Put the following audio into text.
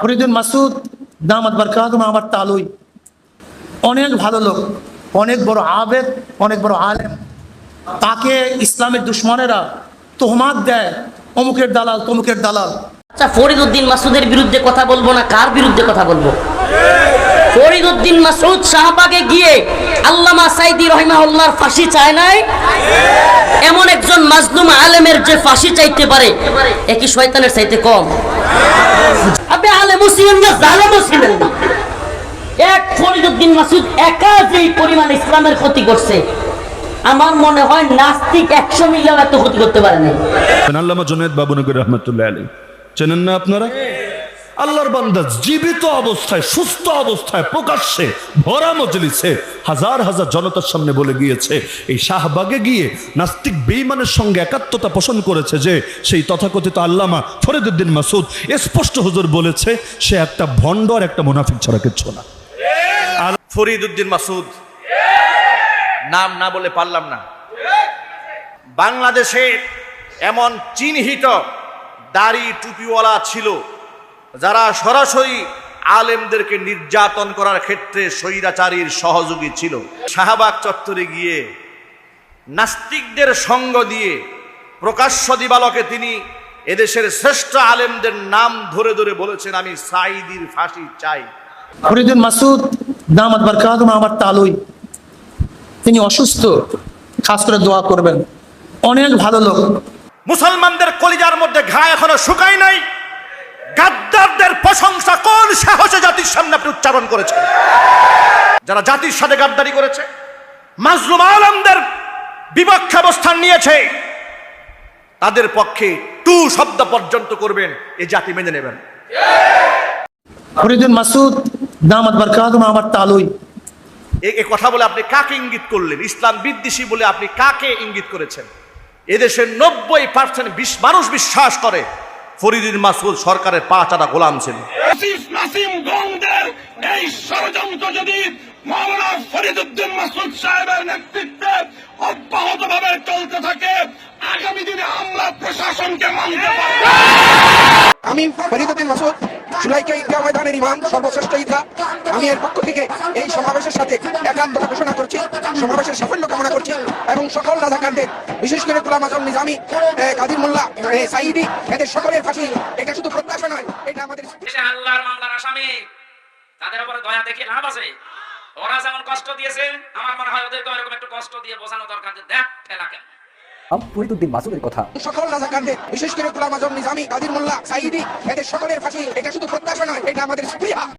ফরিদুল মাসুদ, দামাত বারকাতুম আমার তালুই। অনেক ভালো লোক, অনেক বড় আবেদ, অনেক বড় আলেম। তাকে ইসলামের দুশ্মনেরা তোহমাত দেয়, অমুকের দালাল, তমুকের দালাল। আচ্ছা ফরিদউদ্দিন মাসুদের বিরুদ্ধে কথা বলব না? কার বিরুদ্ধে কথা বলব? ফরিদউদ্দিন মাসুদ শাহবাগে গিয়ে আল্লামা সাইদি রহিমাহুল্লাহর ফাঁসি চায় নাই? এমন একজন মাজলুম আলেমের যে ফাঁসি চাইতে পারে একই শয়তানের চাইতে কম? আপনি আলেমও ছিলেন না না এক ফরিদুদ্দিন মাসুদ একা যেই পরিমাণ ইসলামের ক্ষতি করছে, আমার মনে হয় নাস্তিক একশো মিলিয়ন এত ক্ষতি করতে পারে না আল্লামা জুনেদ বাবুনগর রহমতুল্লাহ আলী চেনেন না আপনারা? আল্লাহর বান্দা জীবিত অবস্থায়, সুস্থ অবস্থায় প্রকাশ্যে ভরা মজলিসে হাজার হাজার জনতার সামনে বলে গিয়েছে, এই শাহবাগে গিয়ে নাস্তিক বেইমানের সঙ্গে একাত্মতা পোষণ করেছে যে সেই তথাকথিত আল্লামা ফরিদুদ্দিন মাসুদ স্পষ্ট হুজুর বলেছে, সে একটা ভণ্ড আর একটা মুনাফিক ছাড়া কিচ্ছু না। ফরিদ উদ্দিন মাসুদ নাম না বলে পারলাম না। বাংলাদেশে এমন চিহ্নিত দাড়ি টুপিওয়ালা ছিল যারা সরাসরি আলেমদেরকে নির্যাতন করার ক্ষেত্রে স্বৈরাচারীর সহযোগী ছিল শাহবাগ চত্বরে গিয়ে নাস্তিকদের সঙ্গ দিয়ে প্রকাশ্য দিবালকে তিনি এদেশের শ্রেষ্ঠ আলেমদের নাম ধরে ধরে বলেছেন আমি সাইদির ফাঁসি চাই। ফরিদুল মাসুদ দামাত বারকাতুম আমার তালুই। তিনি অসুস্থ খাস করে দোয়া করবেন। অনেক ভালো লোক। মুসলমানদের কলিজার মধ্যে ঘা এখনও শুকায় নাই। গাদ্দারদের প্রশংসা কোন সাহসে জাতির সামনে আপনি উচ্চারণ করেছেন? যারা জাতির সাথে গাদ্দারি করেছে মাজলুম আলমদের বিপক্ষে অবস্থান নিয়েছে তাদের পক্ষে টু শব্দ পর্যন্ত করবেন এই জাতি মেনে নেবেন। ফরিদুল মাসুদ দামাত বারকাতুম আমার তালুই। এ এ কথা বলে আপনি কাকে ইঙ্গিত করলেন? ইসলাম বিদ্বেষী বলে আপনি কাকে ইঙ্গিত করেছেন? এদেশের নব্বই পার্সেন্ট মানুষ বিশ্বাস করে ফরিদুল মাসুদ সরকারের পাঁচাটা গোলাম ছিল। এই ষড়যন্ত্র যদি চলতে থাকে, আগামী দিনে আমরা প্রশাসনকে মানতে পারব। আমি ফরিদুদ্দিন মাসুদ সুলাইকা ঈদগাহ ময়দানের ইমাম সর্বশ্রেষ্ঠ ঈদগাহ। আমি এর পক্ষ থেকে এই সমাবেশের সাথে একাত্মতা ঘোষণা করছি, সমাবেশের সাফল্য কামনা করছি এবং সকল রাজাকারদের বিশেষ করে গোলাম আজম নিজামী কাদির মোল্লা সাইদি এদের সকলের ফাঁসি, এটা শুধু প্রত্যাশা নয়, এটা আমাদের আল্লাহর মামলার আসামি, তাদের উপরে দয়া দেখে লাভ আছে। ওরা যেমন কষ্ট দিয়েছে, আমার মনে হয় ওদেরকে এরকম একটু কষ্ট দিয়ে বোঝানো দরকার যে দেখ ঠেলা কেন। ফরিদুদ্দিন মাসুদের কথা। সকল রাজাকারদের, বিশেষ করে গোলাম আজম নিজামী কাদির মোল্লা সাইদি এদের সকলের ফাঁসি, এটা শুধু প্রত্যাশা নয়, এটা আমাদের স্পৃহা